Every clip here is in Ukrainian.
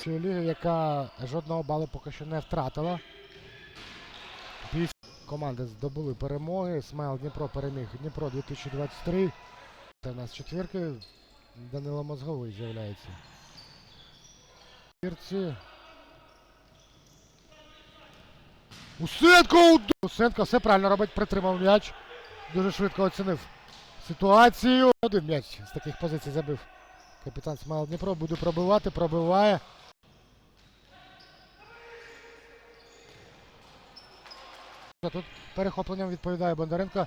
вищої ліги, яка жодного балу поки що не втратила. Команди здобули перемоги. Смайл Дніпро переміг Дніпро 2023. Це у нас четвірки. Данило Мозговий з'являється. Четвірці. Усенко! Усенко все правильно робить, притримав м'яч. Дуже швидко оцінив ситуацію. Один м'яч з таких позицій забив. Капітан Смайл Дніпро буде пробивати, пробиває. Тут перехопленням відповідає Бондаренко.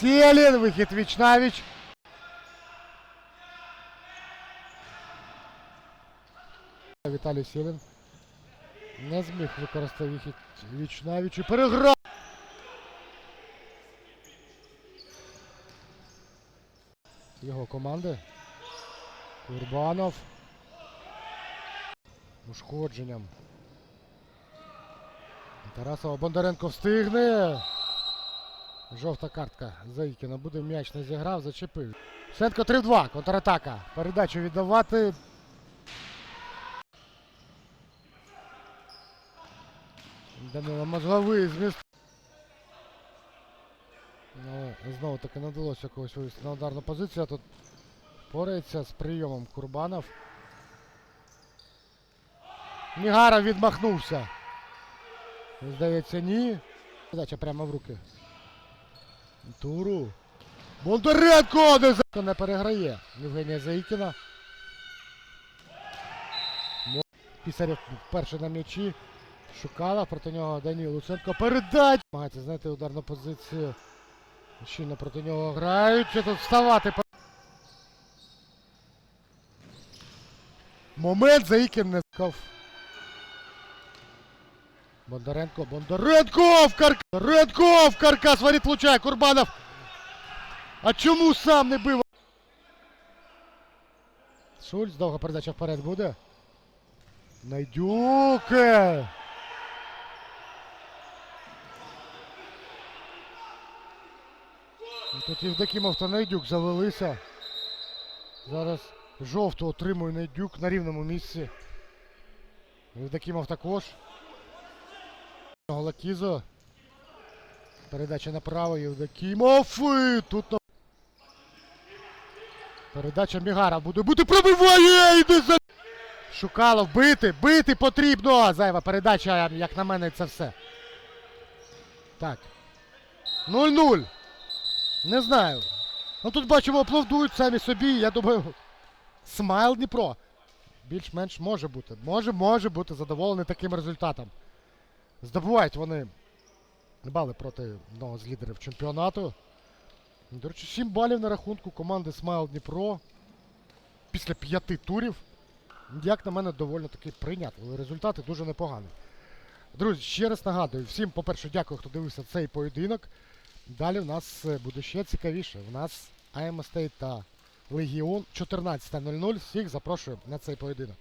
Селін, вихід віч навіч. Віталій Селін не зміг використати вихід віч навіч і переграв. Його команди. Курбанов. Ушкодженням. Тарасова Бондаренко встигне. Жовта картка. Заїкіна буде м'яч не зіграв, зачепив. Сенко 3-2. Контратака. Передачу віддавати. Данило Мозговий зміст. Ну, знову таки не вдалося когось вивести на ударну позицію. Тут порається з прийомом Курбанов. Мігара відмахнувся. Здається, ні. Задача прямо в руки. Туру. Бондаренко не, не переграє. Євгенія Заїкіна. Пісарєв перший на м'ячі. Шукала проти нього Даніл Луценко. Передач! Намагається знайти ударну позицію. Щільно проти нього грають. Чи тут вставати? Момент Заїкін не скав. Бондаренко, Бондаренко в каркас! Бондаренко в каркас! Воріт влучає, Курбанов! А чому сам не бив? Шульц, довга передача вперед буде. Найдюке! Тут Євдокімов та Найдюк завелися. Зараз жовту отримує Найдюк на рівному місці. Євдокімов також. Лакізо. Передача направо Євдокімов. Тут на... Передача Мігара буде бути пробиває! Іди за... Шукало бити, бити потрібно! Зайва передача, як на мене, це все. Так. 0-0. Не знаю. Ну тут бачимо, аплодують самі собі. Я думаю, смайл Дніпро. Більш-менш може бути. Може, може бути задоволений таким результатом. Здобувають вони бали проти одного з лідерів чемпіонату. До речі, 7 балів на рахунку команди Смайл Дніпро. Після п'яти турів. Як на мене, доволі таки прийнятливі результати, дуже непогані. Друзі, ще раз нагадую, всім, по-перше, дякую, хто дивився цей поєдинок. Далі в нас е, буде ще цікавіше. У нас АМСТ та Легіон 14.00. Всіх запрошую на цей поєдинок.